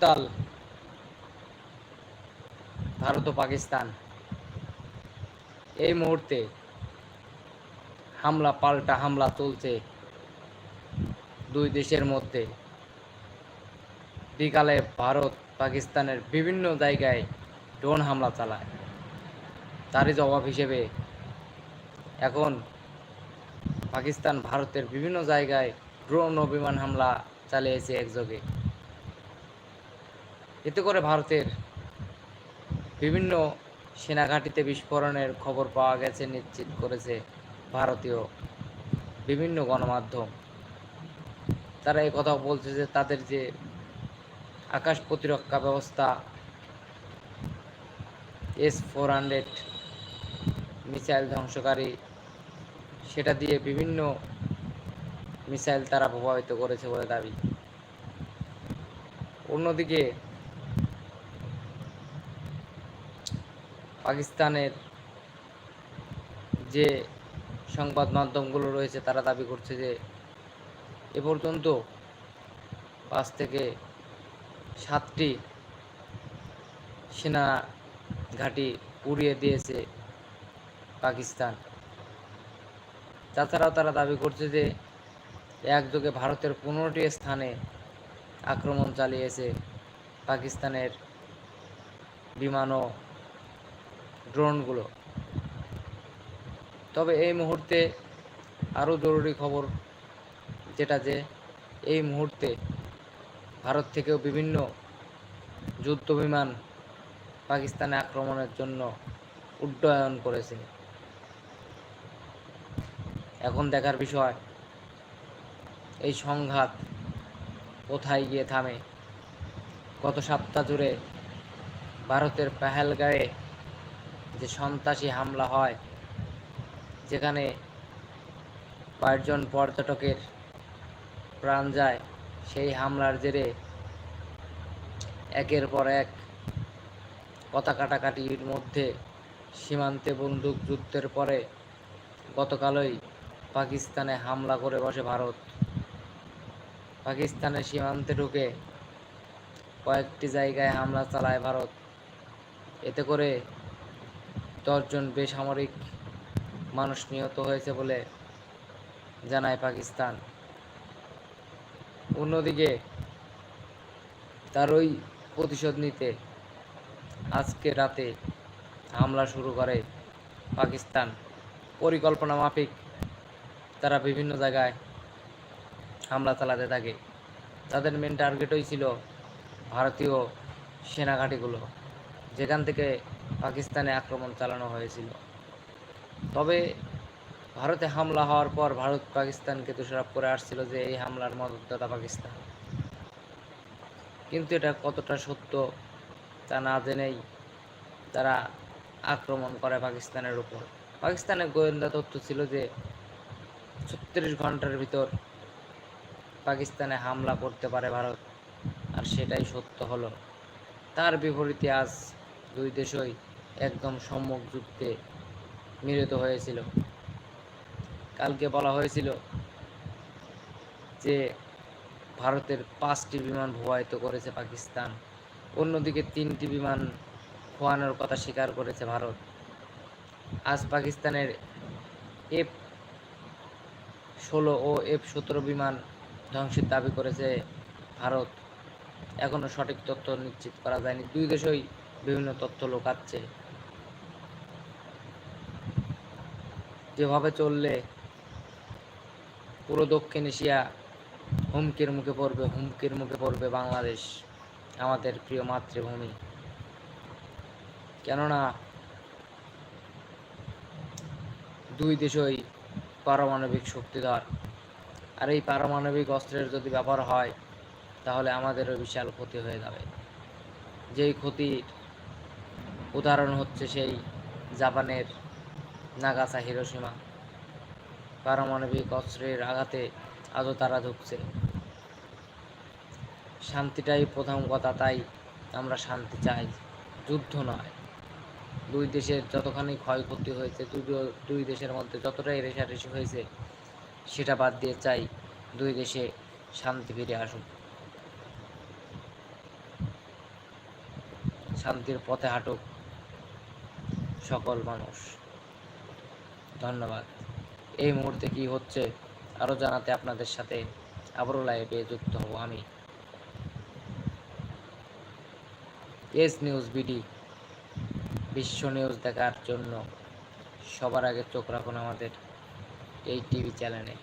উত্তাল ভারত ও পাকিস্তান। এই মুহূর্তে হামলা, পাল্টা হামলা চলছে দুই দেশের মধ্যে। বিকালে ভারত, পাকিস্তানের বিভিন্ন জায়গায় ড্রোন হামলা চালায়। তারই জবাব হিসেবে এখন পাকিস্তান, ভারতের বিভিন্ন জায়গায় ড্রোন ও বিমান হামলা চালিয়েছে একযোগে। এতে করে ভারতের বিভিন্ন সেনাঘাঁটিতে বিস্ফোরণের খবর পাওয়া গেছে, নিশ্চিত করেছে ভারতীয় বিভিন্ন গণমাধ্যম। তারা এই কথা বলছে যে তাদের যে আকাশ প্রতিরক্ষা ব্যবস্থা, এস ফোর হান্ড্রেড মিসাইল ধ্বংসকারী, সেটা দিয়ে বিভিন্ন মিসাইল তারা প্রভাবিত করেছে বলে দাবি। অন্যদিকে পাকিস্তানের যে সংবাদ মাধ্যমগুলো রয়েছে, তারা দাবি করছে যে এ পর্যন্ত পাঁচ থেকে সাতটি সেনা ঘাঁটি উড়িয়ে দিয়েছে পাকিস্তান। তাছাড়াও তারা দাবি করছে যে একযোগে ভারতের পনেরোটি স্থানে আক্রমণ চালিয়েছে পাকিস্তানের বিমান ও ড্রোনগুলো। তবে এই মুহূর্তে আরও জরুরি খবর যেটা যে, এই মুহূর্তে ভারত থেকেও বিভিন্ন যুদ্ধ বিমান পাকিস্তানে আক্রমণের জন্য উড্ডয়ন করেছে। এখন দেখার বিষয়, এই সংঘাত কোথায় গিয়ে থামে? গত সপ্তাহ জুড়ে ভারতের পেহেলগাঁয়ে যে সন্ত্রাসী হামলা হয়, যেখানে কয়েকজন পর্যটকের প্রাণ যায়, সেই হামলার জেরে একের পর এক কথা কাটাকাটির মধ্যে সীমান্তে বন্দুক যুদ্ধের পরে গতকালই পাকিস্তানে হামলা করে বসে ভারত। পাকিস্তানের সীমান্তে ঢুকে কয়েকটি জায়গায় হামলা চালায় ভারত। এতে করে দশজন বেসামরিক মানুষ নিহত হয়েছে বলে জানায় পাকিস্তান। অন্যদিকে তার ওই প্রতিশোধ নিতে আজকে রাতে হামলা শুরু করে পাকিস্তান। পরিকল্পনা মাফিক তারা বিভিন্ন জায়গায় হামলা চালাতে থাকে। তাদের মেন টার্গেটই ছিল ভারতীয় সেনাঘাঁটিগুলো। যেখান থেকে পাকিস্তানে আক্রমণ চালানো হয়েছিল। তবে ভারতে হামলা হওয়ার পর ভারত পাকিস্তানকে দোষারোপ করে আসছিল যে এই হামলার মদতদাতা পাকিস্তান। কিন্তু এটা কতটা সত্য তা না জেনেই তারা আক্রমণ করে পাকিস্তানের উপর। পাকিস্তানের গোয়েন্দা তথ্য ছিল যে ছত্রিশ ঘণ্টার ভিতর পাকিস্তানে হামলা করতে পারে ভারত, আর সেটাই সত্য হলো। তার বিপরীতে আজ দুই দেশই একদম সম্মুখ যুদ্ধে মিলিত হয়েছিল। কালকে বলা হয়েছিল যে ভারতের পাঁচটি বিমান ভুয়ায়িত করেছে পাকিস্তান। অন্যদিকে তিনটি বিমান খোয়ানোর কথা স্বীকার করেছে ভারত। আজ পাকিস্তানের এফ ষোলো ও এফ সতেরো বিমান ধ্বংসের দাবি করেছে ভারত। এখনও সঠিক তথ্য নিশ্চিত করা যায়নি। দুই দেশই বিভিন্ন তথ্য লোকাচ্ছে। যেভাবে চললে পুরো দক্ষিণ এশিয়া হুমকির মুখে পড়বে, হুমকির মুখে পড়বে বাংলাদেশ, আমাদের প্রিয় মাতৃভূমি। কেননা দুই দেশই পারমাণবিক শক্তিধর। আর এই পারমাণবিক অস্ত্রের যদি ব্যবহার হয়, তাহলে আমাদেরও বিশাল ক্ষতি হয়ে যাবে। যেই ক্ষতির উদাহরণ হচ্ছে সেই জাপানের নাগাসা হিরোসীমা পারমাণবিক অস্ত্রের আঘাতে আজও তারা ঢুকছে শান্তিটাই প্রথম কথা, তাই আমরা শান্তি চাই। যুদ্ধ নয়। দুই দেশের যতখানি ক্ষয়ক্ষতি হয়েছে দুটো দুই দেশের মধ্যে যতটাই রেশারেশি হয়েছে, সেটা বাদ দিয়ে চাই দুই দেশে শান্তি ফিরে আসুক। শান্তির পথে হাঁটুক। সকল মানুষ। ধন্যবাদ। এই মুহূর্তে কি হচ্ছে আরও জানাতে আপনাদের সাথে আবারও লাইভে যুক্ত হব আমি। এস নিউজ বিডি বিশ্ব নিউজ দেখার জন্য সবার আগে চোখ রাখুন আমাদের এই টিভি চ্যানেলে